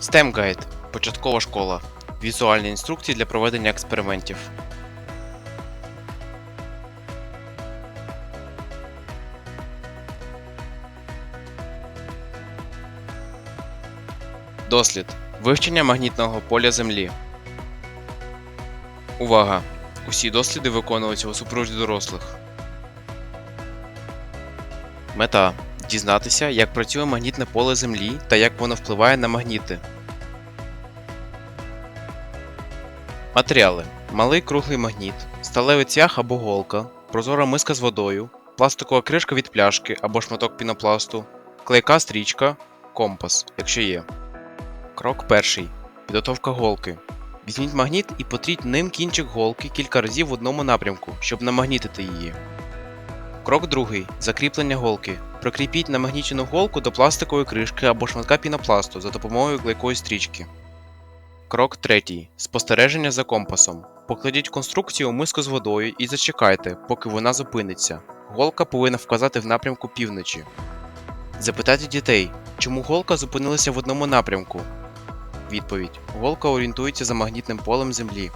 STEM Guide – початкова школа. Візуальні інструкції для проведення експериментів. Дослід. Вивчення магнітного поля Землі. Увага! Усі досліди виконуються у супроводі дорослих. Мета дізнатися, як працює магнітне поле Землі та як воно впливає на магніти. Матеріали: малий круглий магніт, сталевий цвях або голка, прозора миска з водою, пластикова кришка від пляшки або шматок пінопласту, клейка стрічка, компас, якщо є. Крок перший. Підготовка голки. Візьміть магніт і потріть ним кінчик голки кілька разів в одному напрямку, щоб намагнітити її. Крок другий. Закріплення голки. Прикріпіть намагнічену голку до пластикової кришки або шматка пінопласту за допомогою клейкої стрічки. Крок третій. Спостереження за компасом. Покладіть конструкцію у миску з водою і зачекайте, поки вона зупиниться. Голка повинна вказати в напрямку півночі. Запитайте дітей, чому голка зупинилася в одному напрямку. Відповідь: Голка орієнтується за магнітним полем Землі.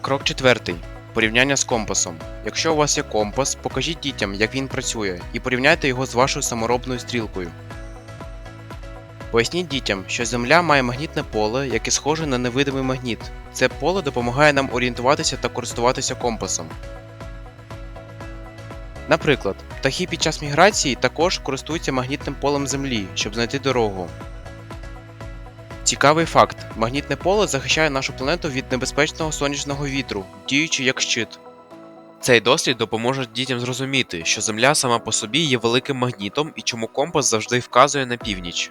Крок четвертий. Порівняння з компасом. Якщо у вас є компас, покажіть дітям, як він працює, і порівняйте його з вашою саморобною стрілкою. Поясніть дітям, що Земля має магнітне поле, яке схоже на невидимий магніт. Це поле допомагає нам орієнтуватися та користуватися компасом. Наприклад, птахи під час міграції також користуються магнітним полем Землі, щоб знайти дорогу. Цікавий факт: магнітне поле захищає нашу планету від небезпечного сонячного вітру, діючи як щит. Цей дослід допоможе дітям зрозуміти, що Земля сама по собі є великим магнітом і чому компас завжди вказує на північ.